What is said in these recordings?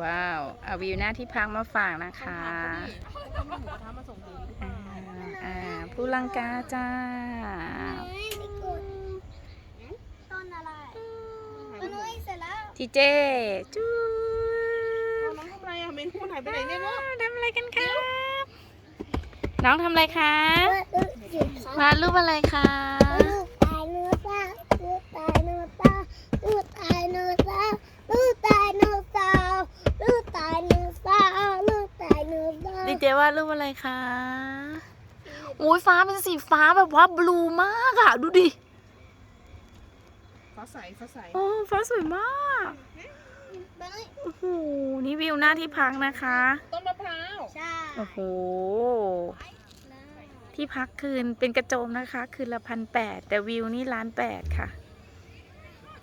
ว้าวเอาวิวหน้าที่พักมาฝากนะคะต้องมีหมูกระทะมาส่งถึงหรือเปอ่าล่าอ่าผู้ลังกาจ้าต้นอะไรต้นน้อยเสร็จแล้วทีเจจูเอาน้องทำอะไรอะเมนพูดหายไปไหนเนี่ยลูกทำอะไรกันครับ น้องทำอะไรคะลูกวาดรูปอะไรคะ ตายเนื้อตาลูกตายเนื้อตาลูกตายเนื้อตาลูกตายเนื้อตาลูกตายเนื้อตาลูกตายเนื้อตา ดี เจวาดรูปอะไรคะโอ้ยฟ้าเป็นสีฟ้าแบบว่าบลูมากอะดูดิฟ้าใสฟ้าใสโอ้ฟ้าสวยมากไปเลยโอ้โหนี่วิวหน้าที่พักนะคะ ต้นมะพร้าวใช่โอ้โหที่พักคืนเป็นกระโจมนะคะ คืนละพันแปดแต่วิวนี่ล้านแปดค่ะ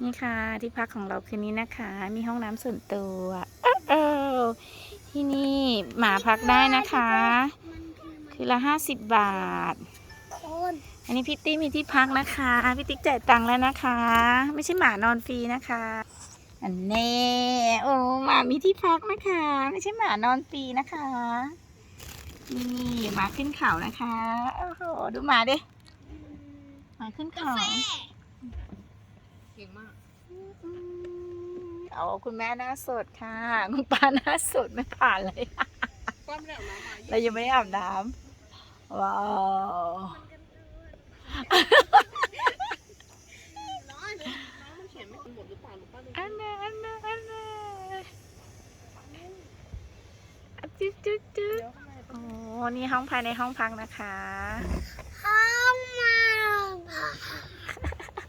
นี่ค่ะที่พักของเราคืนนี้นะคะ มีห้องน้ำส่วนตัวเอ้า ที่นี่หมาพักได้นะคะมันคือคืนละห้าสิบบาทโคนอันนี้พี่ติ๊กมีที่พักนะคะพี่ติ๊กจ่ายตังค์แล้วนะคะ ไม่ใช่หมานอนฟรีนะคะ อันแน่โอ้หมามีที่พักนะคะ ไม่ใช่หมานอนฟรีนะคะนี่หมาขึ้นเขานะคะโอ้โหดูหมาดิหมาขึ้นเขาเก่งมาก อืมเอาคุณแม่หน้าสดค่ะ คุณป้าหน้าสดไม่ผ่านเลย เรายังไม่ได้อาบน้ำว้าวอันเนไม่หมดหรือเปล่าหนูป้าดูอันน่อันน่ะอันน่ะอะจุ๊จุ๊จุ๊ดเดี๋ยวข้างในโอ้นี่ห้องภายในห้องพักนะคะ ห้องมา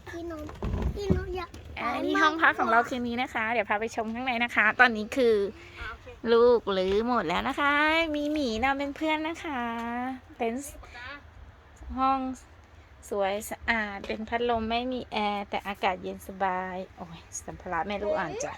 พี่นนท์พี่นนท์อยาก อันนี้ ห้องพักของเราคืนนี้นะคะ เดี๋ยวพาไปชมข้างในนะคะ ตอนนี้คืออคลูกหรือหมดแล้วนะคะ มีหมีนอนเป็นเพื่อนนะคะ เป็นห้องสวยสะอาด เป็นพัดลมไม่มีแอร์ แต่อากาศเย็นสบาย โอ้ยสัมภาระไม่รู้อ่านจ้ะ